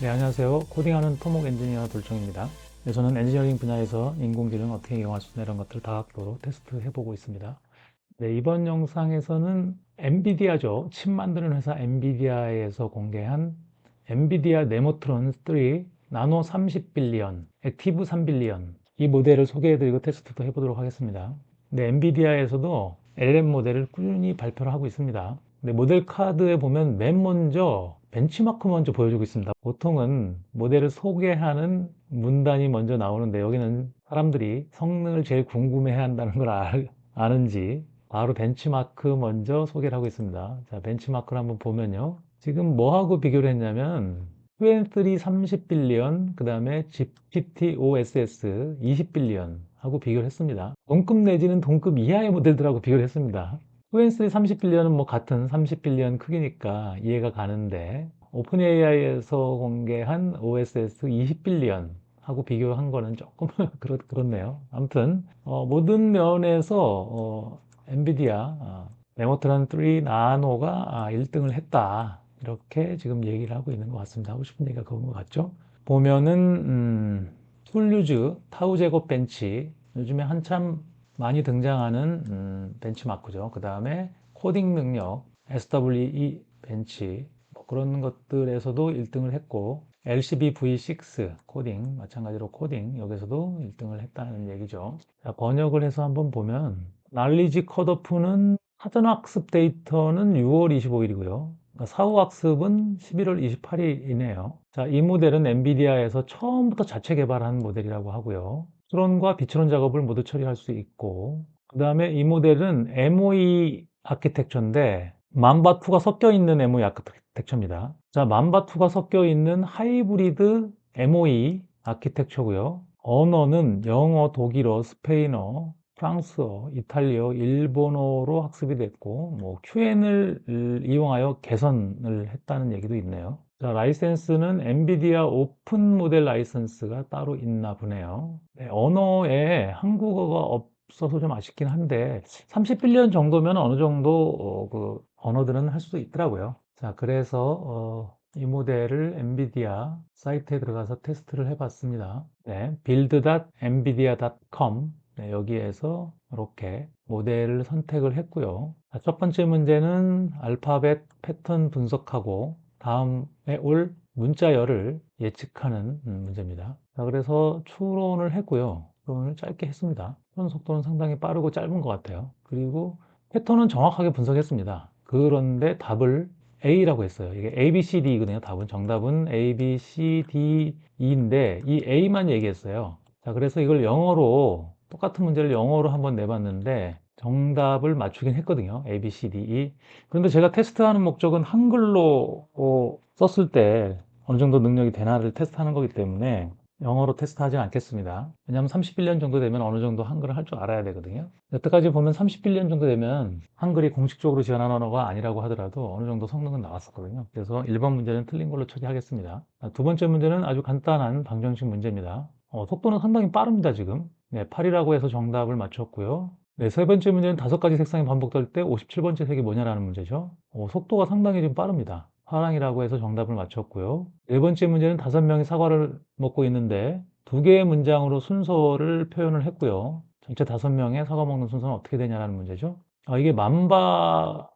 네, 안녕하세요. 코딩하는 토목 엔지니어 돌정입니다. 네, 저는 엔지니어링 분야에서 인공지능 어떻게 이용할 수 있나 이런 것들을 다각도로 테스트 해보고 있습니다. 네, 이번 영상에서는 엔비디아죠. 칩 만드는 회사 엔비디아에서 공개한 엔비디아 네모트론 3 나노 30빌리언, 액티브 3빌리언 이 모델을 소개해드리고 테스트도 해보도록 하겠습니다. 네, 엔비디아에서도 LLM 모델을 꾸준히 발표를 하고 있습니다. 근데 모델 카드에 보면 맨 먼저 벤치마크 먼저 보여주고 있습니다. 보통은 모델을 소개하는 문단이 먼저 나오는데 여기는 사람들이 성능을 제일 궁금해 한다는 걸 알- 아는지 바로 벤치마크 먼저 소개를 하고 있습니다. 자, 벤치마크를 한번 보면요. 지금 뭐하고 비교를 했냐면 QN3 30빌리언, 그 다음에 GPT OSS 20빌리언 하고 비교를 했습니다. 동급 내지는 동급 이하의 모델들하고 비교를 했습니다. QN3 30빌리언은 뭐 같은 30빌리언 크기니까 이해가 가는데 오픈 AI에서 공개한 OSS 20빌리언 하고 비교한 거는 조금 그렇, 그렇네요. 아무튼 어, 모든 면에서 어, 엔비디아 아, 네모트론 3 나노가 1등을 했다. 이렇게 지금 얘기를 하고 있는 것 같습니다. 하고 싶은 얘기가 그건 것 같죠? 보면은 음, 툴유즈 타우 제곱 벤치 요즘에 한참 많이 등장하는 음, 벤치마크죠. 그 다음에 코딩 능력 SWE 벤치 뭐 그런 것들에서도 1등을 했고 LCB V6 코딩 마찬가지로 코딩 여기서도 1등을 했다는 얘기죠. 자, 번역을 해서 한번 보면 날리지 컷오프는 사전학습 데이터는 6월 25일이고요. 사후학습은 11월 28일이네요. 자, 이 모델은 엔비디아에서 처음부터 자체 개발한 모델이라고 하고요. 추론과 비추론 작업을 모두 처리할 수 있고, 그 다음에 이 모델은 MOE 아키텍처인데, 만바2가 섞여 있는 MOE 아키텍처입니다. 자, 만바2가 섞여 있는 하이브리드 MOE 아키텍처고요. 언어는 영어, 독일어, 스페인어, 프랑스어, 이탈리아, 일본어로 학습이 됐고, 뭐 QN을 이용하여 개선을 했다는 얘기도 있네요. 자, 라이센스는 엔비디아 오픈 모델 라이센스가 따로 있나 보네요. 네, 언어에 한국어가 없어서 좀 아쉽긴 한데 30빌리언 정도면 어느 정도 어, 그 언어들은 할 수도 있더라고요. 자, 그래서 어, 이 모델을 엔비디아 사이트에 들어가서 테스트를 해봤습니다. 네, build.nvidia.com 네, 여기에서 이렇게 모델을 선택을 했고요. 자, 첫 번째 문제는 알파벳 패턴 분석하고 다음에 올 문자열을 예측하는 음, 문제입니다. 자, 그래서 추론을 했고요. 추론을 짧게 했습니다. 추론 속도는 상당히 빠르고 짧은 것 같아요. 그리고 패턴은 정확하게 분석했습니다. 그런데 답을 A라고 했어요. 이게 A, B, C, D거든요. 답은 정답은 A, B, C, D, E인데 이 A만 얘기했어요. 자, 그래서 이걸 영어로 똑같은 문제를 영어로 한번 내봤는데 정답을 맞추긴 했거든요. A, B, C, D, E. 그런데 제가 테스트하는 목적은 한글로 어, 썼을 때 어느 정도 능력이 되나를 테스트하는 거기 때문에 영어로 테스트하지 않겠습니다. 왜냐하면 31년 정도 되면 어느 정도 한글을 할 줄 알아야 되거든요. 여태까지 보면 31년 정도 되면 한글이 공식적으로 지원한 언어가 아니라고 하더라도 어느 정도 성능은 나왔었거든요. 그래서 1번 문제는 틀린 걸로 처리하겠습니다. 아, 두 번째 문제는 아주 간단한 방정식 문제입니다. 어, 속도는 상당히 빠릅니다, 지금. 네, 8이라고 해서 정답을 맞췄고요. 네, 세 번째 문제는 다섯 가지 색상이 반복될 때 57번째 색이 뭐냐라는 문제죠. 어, 속도가 상당히 좀 빠릅니다. 파랑이라고 해서 정답을 맞췄고요. 네 번째 문제는 다섯 명이 사과를 먹고 있는데 두 개의 문장으로 순서를 표현을 했고요. 전체 다섯 명의 사과 먹는 순서는 어떻게 되냐라는 문제죠. 아, 이게 만바투하고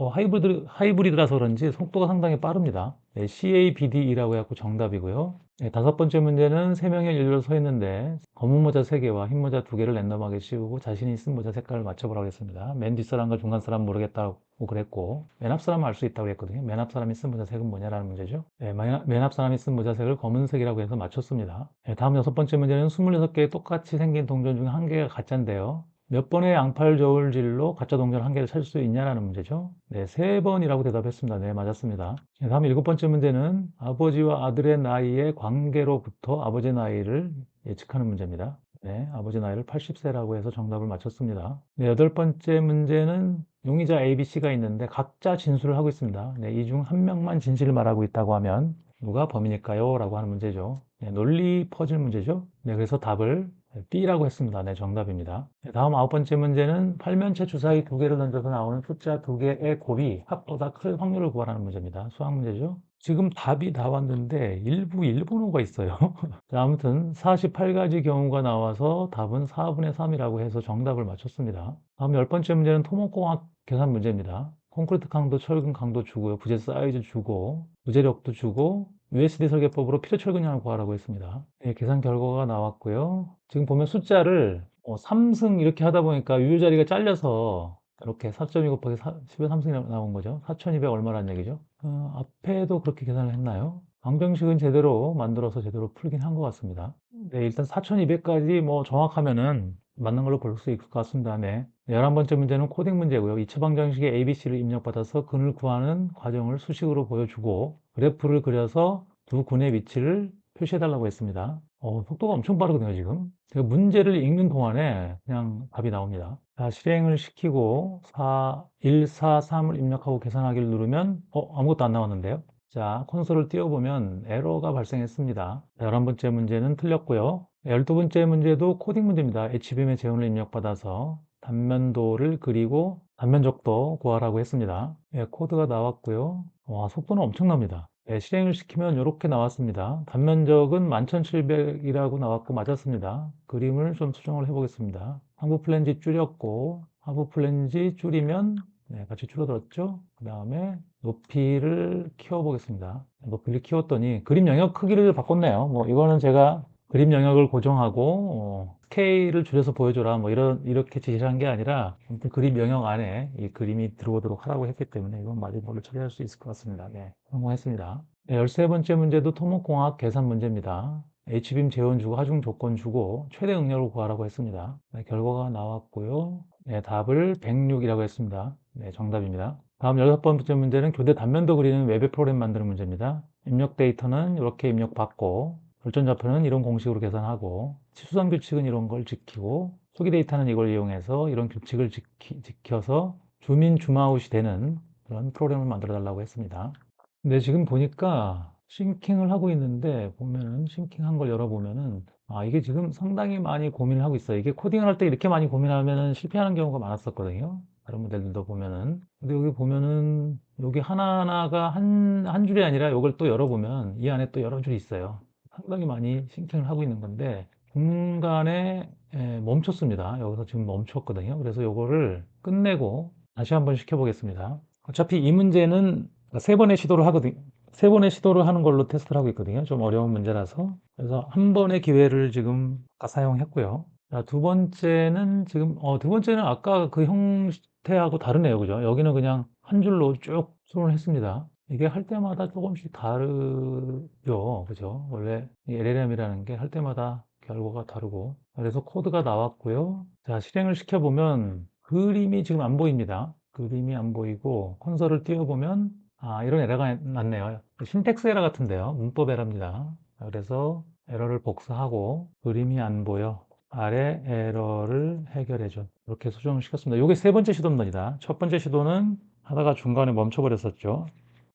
어, 하이브리드, 하이브리드라서 그런지 속도가 상당히 빠릅니다. 네, CABDE라고 해갖고 정답이고요. 네, 다섯 번째 문제는 세 명의 일렬로 서 있는데 검은 모자 세 개와 흰 모자 두 개를 랜덤하게 씌우고 자신이 쓴 모자 색깔을 맞춰보라고 했습니다. 맨 뒷사람과 중간 사람 모르겠다고 그랬고 맨 앞 사람은 알 수 있다고 했거든요. 맨 앞 사람이 쓴 모자 색은 뭐냐라는 문제죠. 네, 맨 앞 사람이 쓴 모자 색을 검은색이라고 해서 맞췄습니다. 네, 다음 여섯 번째 문제는 26개의 똑같이 생긴 동전 중 한 개가 가짜인데요. 몇 번의 양팔 저울질로 가짜 동전 한 개를 찾을 수 있냐라는 문제죠. 네, 세 번이라고 대답했습니다. 네, 맞았습니다. 네, 다음 일곱 번째 문제는 아버지와 아들의 나이의 관계로부터 아버지의 나이를 예측하는 문제입니다. 네, 아버지 나이를 80세라고 해서 정답을 맞췄습니다. 네, 여덟 번째 문제는 용의자 ABC가 있는데 각자 진술을 하고 있습니다. 네, 이 중 한 명만 진실을 말하고 있다고 하면 누가 범인일까요? 라고 하는 문제죠. 네, 논리 퍼즐 문제죠. 네, 그래서 답을 B라고 했습니다. 네, 정답입니다. 네, 다음 아홉 번째 문제는 팔면체 주사위 두 개를 던져서 나오는 숫자 두 개의 곱이 합보다 클 확률을 구하라는 문제입니다. 수학 문제죠. 지금 답이 나왔는데 일부 일본어가 있어요. 자, 아무튼 48가지 경우가 나와서 답은 4분의 3이라고 해서 정답을 맞췄습니다. 다음 열 번째 문제는 토목공학 계산 문제입니다. 콘크리트 강도, 철근 강도 주고요. 부재 사이즈 주고, 부재력도 주고, USD 설계법으로 필요 철근량을 구하라고 했습니다. 예, 계산 결과가 나왔고요. 지금 보면 숫자를 3승 이렇게 하다 보니까 유효 자리가 잘려서 이렇게 4.2 곱하기 10의 3승이 나온 거죠. 4,200 얼마란 얘기죠. 어, 앞에도 그렇게 계산을 했나요? 방정식은 제대로 만들어서 제대로 풀긴 한 것 같습니다. 네, 일단 4,200까지 뭐 정확하면은 맞는 걸로 볼 수 있을 것 같습니다. 네. 11번째 문제는 코딩 문제고요. 2차 방정식에 ABC를 입력받아서 근을 구하는 과정을 수식으로 보여주고 그래프를 그려서 두 근의 위치를 표시해달라고 했습니다. 어, 속도가 엄청 빠르거든요, 지금. 제가 문제를 읽는 동안에 그냥 답이 나옵니다. 자, 실행을 시키고 4, 1, 4, 3을 입력하고 계산하기를 누르면 어, 아무것도 안 나왔는데요. 자, 콘솔을 띄워보면 에러가 발생했습니다. 11번째 문제는 틀렸고요. 12번째 문제도 코딩 문제입니다. HBM의 재원을 입력받아서 단면도를 그리고 단면적도 구하라고 했습니다. 예, 코드가 나왔고요. 와, 속도는 엄청납니다. 예, 실행을 시키면 이렇게 나왔습니다. 단면적은 11,700이라고 나왔고 맞았습니다. 그림을 좀 수정을 해보겠습니다. 하부 플랜지 줄였고 하부 플랜지 줄이면 네, 같이 줄어들었죠. 그 다음에 높이를 키워보겠습니다. 높이를 키웠더니 그림 영역 크기를 바꿨네요. 뭐 이거는 제가 그림 영역을 고정하고 어, 스케일을 줄여서 보여줘라 뭐 이런 이렇게 지시를 한 게 아니라 아무튼 그림 영역 안에 이 그림이 들어오도록 하라고 했기 때문에 이건 걸로 처리할 수 있을 것 같습니다. 네, 성공했습니다. 네, 13번째 문제도 토목공학 계산 문제입니다. H빔 재원 주고 하중 조건 주고 최대 응력을 구하라고 했습니다. 네, 결과가 나왔고요. 네, 답을 106이라고 했습니다. 네, 정답입니다. 다음 여섯 번째 문제는 교대 단면도 그리는 웹의 프로그램 만드는 문제입니다. 입력 데이터는 이렇게 입력받고 결전 좌표는 이런 공식으로 계산하고 치수선 규칙은 이런 걸 지키고 소기 데이터는 이걸 이용해서 이런 규칙을 지키, 지켜서 주민 줌아웃이 되는 그런 프로그램을 만들어 달라고 했습니다. 근데 지금 보니까 싱킹을 하고 있는데 보면은 싱킹한 걸 열어보면은 아 이게 지금 상당히 많이 고민을 하고 있어요. 이게 코딩을 할 때 이렇게 많이 고민하면은 실패하는 경우가 많았었거든요. 다른 모델들도 보면은 근데 여기 보면은 여기 하나하나가 한, 한 줄이 아니라 이걸 또 열어보면 이 안에 또 여러 줄이 있어요. 상당히 많이 싱킹을 하고 있는 건데 중간에 에, 멈췄습니다. 여기서 지금 멈췄거든요. 그래서 이거를 끝내고 다시 한번 시켜보겠습니다. 어차피 이 문제는 세 번의 시도를 하거든요. 세 번의 시도를 하는 걸로 테스트를 하고 있거든요. 좀 어려운 문제라서. 그래서 한 번의 기회를 지금 아까 사용했고요. 자, 두 번째는 지금, 어, 두 번째는 아까 그 형태하고 다르네요. 그죠? 여기는 그냥 한 줄로 쭉 수론을 했습니다. 이게 할 때마다 조금씩 다르죠. 그죠? 원래 이 LLM이라는 게 할 때마다 결과가 다르고. 그래서 코드가 나왔고요. 자, 실행을 시켜보면 그림이 지금 안 보입니다. 그림이 안 보이고 콘솔을 띄워보면 아, 이런 에러가 났네요. 신텍스 에러 같은데요. 문법 에러입니다. 그래서 에러를 복사하고 그림이 안 보여. 아래 에러를 해결해줘. 이렇게 수정을 시켰습니다. 이게 세 번째 시도입니다. 첫 번째 시도는 하다가 중간에 멈춰버렸었죠.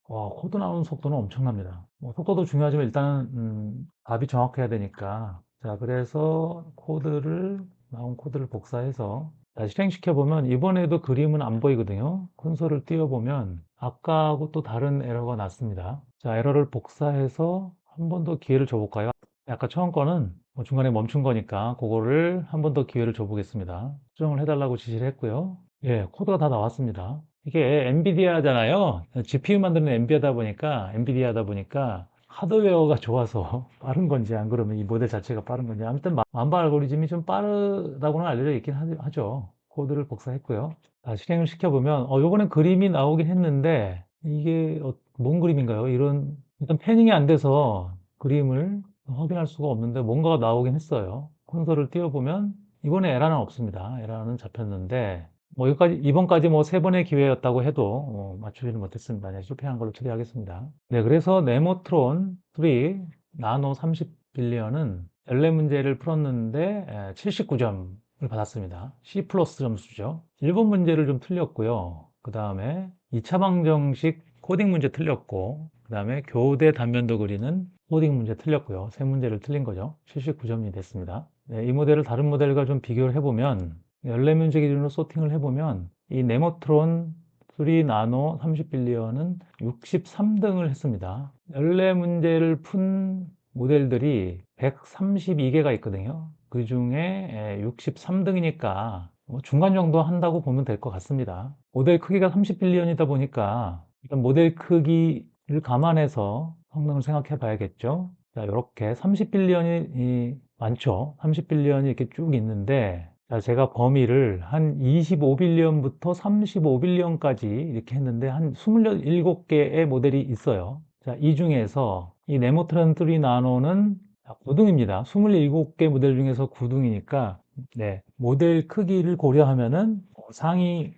와, 코드 나오는 속도는 엄청납니다. 뭐 속도도 중요하지만 일단은 음, 답이 정확해야 되니까. 자, 그래서 코드를 나온 코드를 복사해서 자, 실행시켜 보면 이번에도 그림은 안 보이거든요. 콘솔을 띄워 보면 아까하고 또 다른 에러가 났습니다. 자, 에러를 복사해서 한 번 더 기회를 줘볼까요? 아까 처음 거는 뭐 중간에 멈춘 거니까 그거를 한 번 더 기회를 줘보겠습니다. 수정을 해달라고 지시를 했고요. 예, 코드가 다 나왔습니다. 이게 엔비디아잖아요. GPU 만드는 엔비디아다 보니까 엔비디아다 보니까 하드웨어가 좋아서 빠른 건지 안 그러면 이 모델 자체가 빠른 건지 아무튼 만바 알고리즘이 좀 빠르다고는 알려져 있긴 하죠. 코드를 복사했고요. 자, 실행을 시켜보면 어, 요번엔 그림이 나오긴 했는데 이게 어, 뭔 그림인가요? 이런 일단 패닝이 안 돼서 그림을 확인할 수가 없는데 뭔가가 나오긴 했어요. 콘솔을 띄워보면 이번에 에러는 없습니다. 에러는 잡혔는데 뭐 여기까지 이번까지 뭐 세 번의 기회였다고 해도 어, 맞추지는 못했습니다. 네, 실패한 걸로 처리하겠습니다. 네, 그래서 네모트론 3 나노 30 빌리언은 연례 문제를 풀었는데 79점을 받았습니다. C 플러스 점수죠. 1번 문제를 좀 틀렸고요. 그 다음에 2차 방정식 코딩 문제 틀렸고 그 다음에 교대 단면도 그리는 코딩 문제 틀렸고요. 세 문제를 틀린 거죠. 79점이 됐습니다. 네, 이 모델을 다른 모델과 좀 비교를 해보면 연례 문제 기준으로 소팅을 해보면 이 네모트론 3 나노 30빌리언은 63등을 했습니다. 연례 문제를 푼 모델들이 132개가 있거든요. 그 중에 63등이니까 뭐 중간 정도 한다고 보면 될 것 같습니다. 모델 크기가 30빌리언이다 보니까 일단 모델 크기를 감안해서 성능을 생각해 봐야겠죠. 자, 이렇게 30빌리언이 많죠. 30빌리언이 이렇게 쭉 있는데 자, 제가 범위를 한 25빌리언부터 35빌리언까지 이렇게 했는데 한 27개의 모델이 있어요. 자, 이 중에서 이 네모트론 3 나노는 9등입니다. 27개 모델 중에서 9등이니까 네, 모델 크기를 고려하면은 상위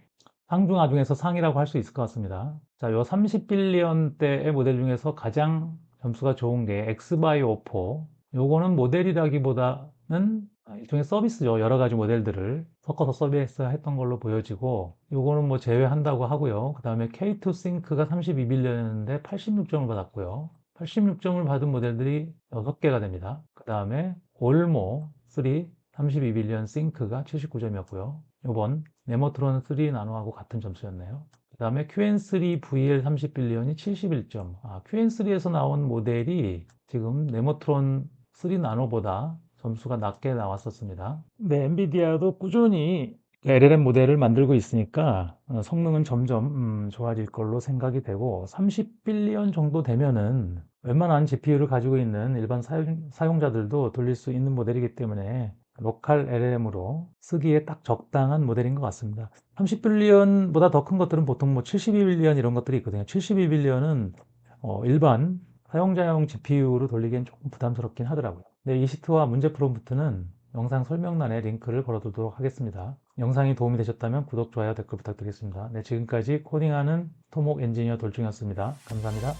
상중 하 중에서 상이라고 할 수 있을 것 같습니다. 자, 요 30빌리언대의 모델 중에서 가장 점수가 좋은 게 엑스바이 오포. 요거는 모델이라기보다는 일종의 서비스죠. 여러 가지 모델들을 섞어서 서비스 했던 걸로 보여지고 요거는 뭐 제외한다고 하고요. 그 다음에 K2 싱크가 32빌리언인데 86점을 받았고요. 86점을 받은 모델들이 6개가 됩니다. 그 다음에 올모 3 32빌리언 싱크가 79점이었고요. 요번 네모트론 3 나노하고 같은 점수였네요. 그 다음에 QN3 VL 30빌리언이 71점. 아, QN3에서 나온 모델이 지금 네모트론 3 나노보다 점수가 낮게 나왔었습니다. 네, 엔비디아도 꾸준히 LLM 모델을 만들고 있으니까 어, 성능은 점점 음, 좋아질 걸로 생각이 되고 30빌리언 정도 되면은 웬만한 GPU를 가지고 있는 일반 사용, 사용 자들도 돌릴 수 있는 모델이기 때문에 로컬 LLM으로 쓰기에 딱 적당한 모델인 것 같습니다. 30빌리언보다 더 큰 것들은 보통 뭐 72빌리언 이런 것들이 있거든요. 72빌리언은 어, 일반 사용자용 GPU로 돌리기엔 조금 부담스럽긴 하더라고요. 네, 이 시트와 문제 프롬프트는 영상 설명란에 링크를 걸어두도록 하겠습니다. 영상이 도움이 되셨다면 구독, 좋아요, 댓글 부탁드리겠습니다. 네, 지금까지 코딩하는 토목 엔지니어 돌중이었습니다. 감사합니다.